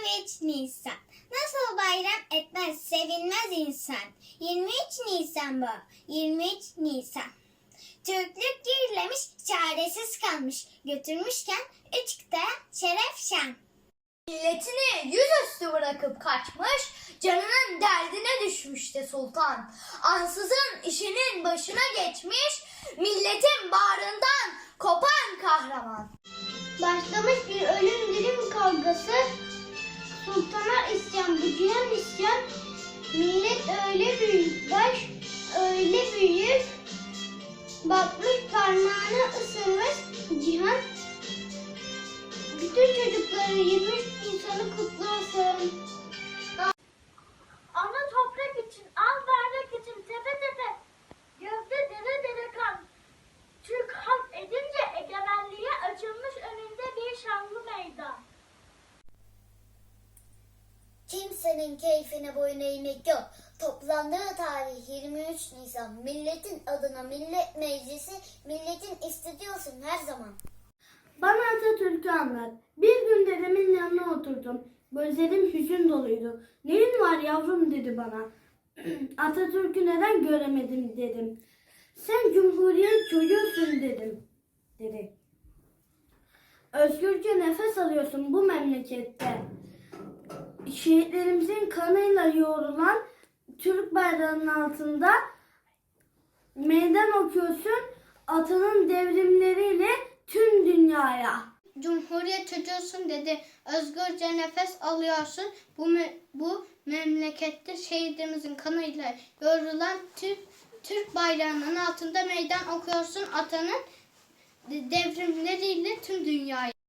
23 Nisan. Nasıl bayram etmez, sevinmez insan. 23 Nisan bu, 23 Nisan. Türklük gerilemiş, çaresiz kalmış. Götürmüşken üç kıtaya şeref şan. Milletini yüzüstü bırakıp kaçmış, canının derdine düşmüş de sultan. Ansızın işinin başına geçmiş, milletin bağrından kopan kahraman. Başlamış bir ölüm dirim kavgası. Sultana isyan, cihan isyan. Millet öyle büyük, baş öyle büyük. Bakmış parmağını ısırmış cihan. Bütün çocukları 23 Nisan'ı kutlu Kimsenin keyfine boyun eğmek yok. Toplandığı tarih 23 Nisan. Milletin adına millet meclisi, milletin istediği olsun her zaman. Bana Atatürk'ü anlat. Bir gün dedemin yanına oturdum. Gözlerim hüzün doluydu. Neyin var yavrum dedi bana. Atatürk'ü neden göremedim dedim. Sen Cumhuriyet çocuğusun dedim. Dedi. Özgürce nefes alıyorsun bu memlekette. Şehitlerimizin kanıyla yoğrulan Türk bayrağının altında meydan okuyorsun atanın devrimleriyle tüm dünyaya. Cumhuriyet çocuğusun dedi. Özgürce nefes alıyorsun. Bu me- bu memlekette şehidimizin kanıyla yorulan Türk Türk bayrağının altında meydan okuyorsun atanın de- devrimleriyle tüm dünyaya.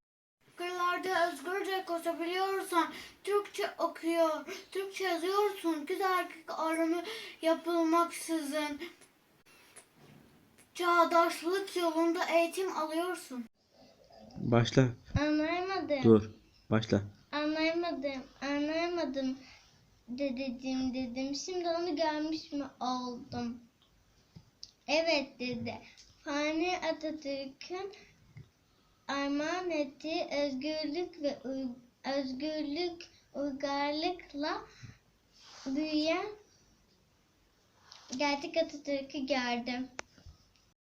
Kırlarda özgürce koşabiliyorsan, Türkçe okuyor, Türkçe yazıyorsun, kız erkek ayrımı yapılmaksızın. Çağdaşlık yolunda eğitim alıyorsun. Başla. Anlayamadım. Dur. Başla. Anlayamadım. Anlayamadım. Dedeciğim dedim. Şimdi onu görmüş mü oldum? Evet dedi. Fani Atatürk'ün armağan ettiği özgürlük ve özgürlük uygarlıkla büyüyen gerçek Atatürk'ü gördüm.